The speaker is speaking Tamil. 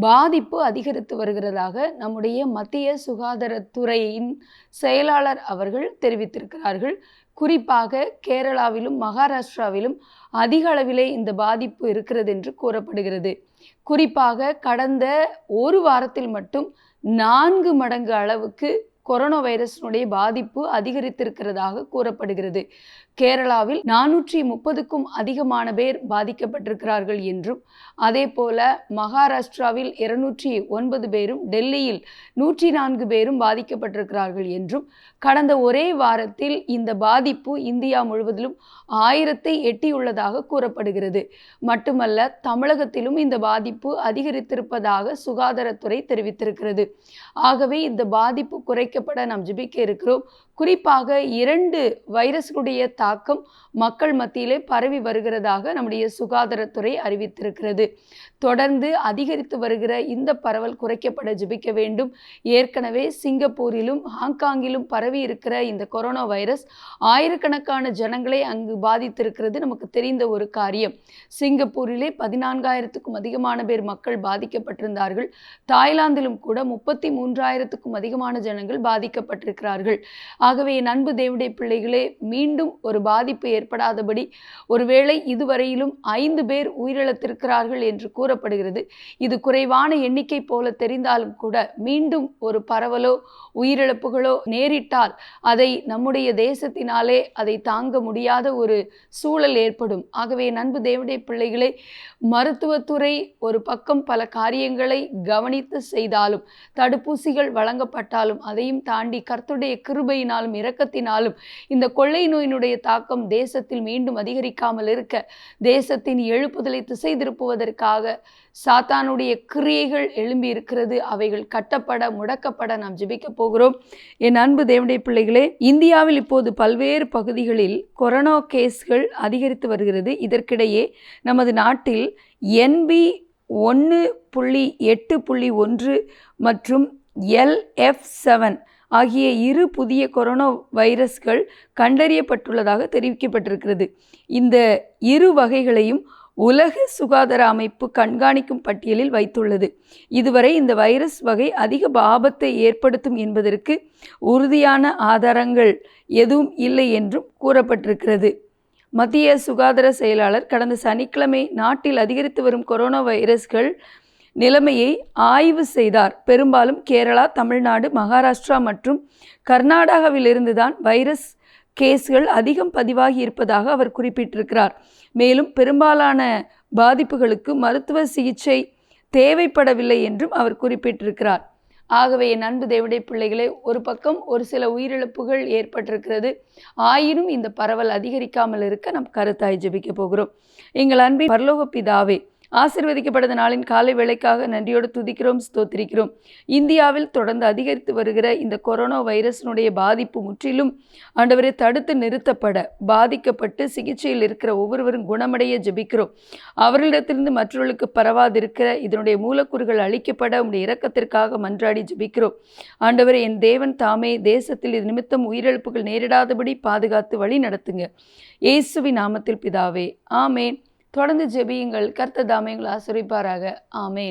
பாதிப்பு அதிகரித்து வருகிறதாக நம்முடைய மத்திய சுகாதாரத்துறையின் செயலாளர் அவர்கள் தெரிவித்திருக்கிறார்கள். குறிப்பாக கேரளாவிலும் மகாராஷ்டிராவிலும் அதிக அளவிலே இந்த பாதிப்பு இருக்கிறது என்று கூறப்படுகிறது. குறிப்பாக கடந்த ஒரு வாரத்தில் மட்டும் நான்கு மடங்கு அளவுக்கு கொரோனா வைரஸினுடைய பாதிப்பு அதிகரித்திருக்கிறதாக கூறப்படுகிறது. கேரளாவில் நானூற்றி முப்பதுக்கும் அதிகமான பேர் பாதிக்கப்பட்டிருக்கிறார்கள் என்றும் அதே போல மகாராஷ்டிராவில் இருநூற்றி ஒன்பது பேரும் டெல்லியில் நூற்றி நான்கு பேரும் பாதிக்கப்பட்டிருக்கிறார்கள் என்றும் கடந்த ஒரே வாரத்தில் இந்த பாதிப்பு இந்தியா முழுவதிலும் ஆயிரத்தை எட்டியுள்ளதாக கூறப்படுகிறது. மட்டுமல்ல தமிழகத்திலும் இந்த பாதிப்பு அதிகரித்திருப்பதாக சுகாதாரத்துறை தெரிவித்திருக்கிறது. ஆகவே இந்த பாதிப்பு குறை குறைக்கப்பட நாம் ஜிபிக்க இருக்கிறோம். குறிப்பாக இரண்டு வைரஸ்களுடைய தாக்கம் மக்கள் மத்தியிலே பரவி வருகிறதாக நம்முடைய சுகாதாரத்துறை அறிவித்திருக்கிறது. தொடர்ந்து அதிகரித்து வருகிற இந்த பரவல் குறைக்கப்பட ஜிபிக்க வேண்டும். ஏற்கனவே சிங்கப்பூரிலும் ஹாங்காங்கிலும் பரவி இருக்கிற இந்த கொரோனா வைரஸ் ஆயிரக்கணக்கான ஜனங்களை அங்கு பாதித்திருக்கிறது நமக்கு தெரிந்த ஒரு காரியம். சிங்கப்பூரிலே பதினான்காயிரத்துக்கும் அதிகமான பேர் மக்கள் பாதிக்கப்பட்டிருந்தார்கள். தாய்லாந்திலும் கூட முப்பத்தி மூன்றாயிரத்துக்கும் அதிகமான ஜனங்கள் பாதிக்கப்பட்டிருக்கிறார்கள். ஆகவே என் அன்பு தேவடைய பிள்ளைகளே மீண்டும் ஒரு பாதிப்பு ஏற்படாதபடி ஒருவேளை இதுவரையிலும் ஐந்து பேர் உயிரிழத்திருக்கிறார்கள் என்று கூறப்படுகிறது. இது குறைவான எண்ணிக்கை போல தெரிந்தாலும் கூட மீண்டும் ஒரு பரவலோ உயிரிழப்புகளோ நேரிட்டால் அதை நம்முடைய தேசத்தினாலே அதை தாங்க முடியாத ஒரு சூழல் ஏற்படும். ஆகவே என் அன்பு தேவடைய பிள்ளைகளே மருத்துவத்துறை ஒரு பக்கம் பல காரியங்களை கவனித்து செய்தாலும் தடுப்பூசிகள் வழங்கப்பட்டாலும் அதையும் தாண்டி கர்த்தருடைய கிருபையினாலும் இரக்கத்தினாலும் இந்த கொள்ளை நோயினுடைய தாக்கம் தேசத்தில் மீண்டும் அதிகரிக்காமல் இருக்க தேசத்தின் எழுப்புதலை திசை திருப்புவதற்காக சாத்தானுடைய கிரியைகள் எழும்பி இருக்கிறது. அவைகள் கட்டப்பட முடக்கப்பட நாம் ஜெபிக்க போகிறோம். என் அன்பு தேவனுடைய பிள்ளைகளே இந்தியாவில் இப்போது பல்வேறு பகுதிகளில் கொரோனா கேஸ்கள் அதிகரித்து வருகிறது. இதற்கிடையே நமது நாட்டில் என்பி ஒன்று புள்ளி எட்டு புள்ளி ஒன்று மற்றும் எல்எஃப் செவன் ஆகிய இரு புதிய கொரோனா வைரஸ்கள் கண்டறியப்பட்டுள்ளதாக தெரிவிக்கப்பட்டிருக்கிறது. இந்த இரு வகைகளையும் உலக சுகாதார அமைப்பு கண்காணிக்கும் பட்டியலில் வைத்துள்ளது. இதுவரை இந்த வைரஸ் வகை அதிக ஆபத்தை ஏற்படுத்தும் என்பதற்கு உறுதியான ஆதாரங்கள் எதுவும் இல்லை என்றும் கூறப்பட்டிருக்கிறது. மத்திய சுகாதார செயலாளர் கடந்த சனிக்கிழமை நாட்டில் அதிகரித்து வரும் கொரோனா வைரஸ்கள் நிலைமையை ஆய்வு செய்தார். பெரும்பாலும் கேரளா தமிழ்நாடு மகாராஷ்டிரா மற்றும் கர்நாடகாவிலிருந்து தான் வைரஸ் கேஸ்கள் அதிகம் பதிவாகி இருப்பதாக அவர் குறிப்பிட்டிருக்கிறார். மேலும் பெரும்பாலான பாதிப்புகளுக்கு மருத்துவ சிகிச்சை தேவைப்படவில்லை என்றும் அவர் குறிப்பிட்டிருக்கிறார். ஆகவே என் அன்பு தேவடை பிள்ளைகளே ஒரு பக்கம் ஒரு சில உயிரிழப்புகள் ஏற்பட்டிருக்கிறது. ஆயினும் இந்த பரவல் அதிகரிக்காமல் இருக்க நாம் கருத்தாய் ஜெபிக்க போகிறோம். எங்கள் அன்பின் பரலோக பிதாவே ஆசிர்வதிக்கப்பட்ட நாளின் காலை வேலைக்காக நன்றியோடு துதிக்கிறோம் ஸ்தோத்திரிக்கிறோம். இந்தியாவில் தொடர்ந்து அதிகரித்து வருகிற இந்த கொரோனா வைரஸினுடைய பாதிப்பு முற்றிலும் ஆண்டவரை தடுத்து நிறுத்தப்பட பாதிக்கப்பட்டு சிகிச்சையில் இருக்கிற ஒவ்வொருவரும் குணமடைய ஜெபிக்கிறோம். அவர்களிடத்திலிருந்து மற்றவர்களுக்கு பரவாதிருக்கிற இதனுடைய மூலக்கூறுகள் அழிக்கப்பட உடைய இரக்கத்திற்காக மன்றாடி ஜெபிக்கிறோம். ஆண்டவர் என் தேவன் தாமே தேசத்தில் இது நிமித்தம் உயிரிழப்புகள் நேரிடாதபடி பாதுகாத்து வழி நடத்துங்க. இயேசுவி நாமத்தில் பிதாவே ஆமேன். தொடர்ந்து ஜெபியுங்கள். கர்த்த தாமே உங்களை ஆசிரிப்பாராக. ஆமேன்.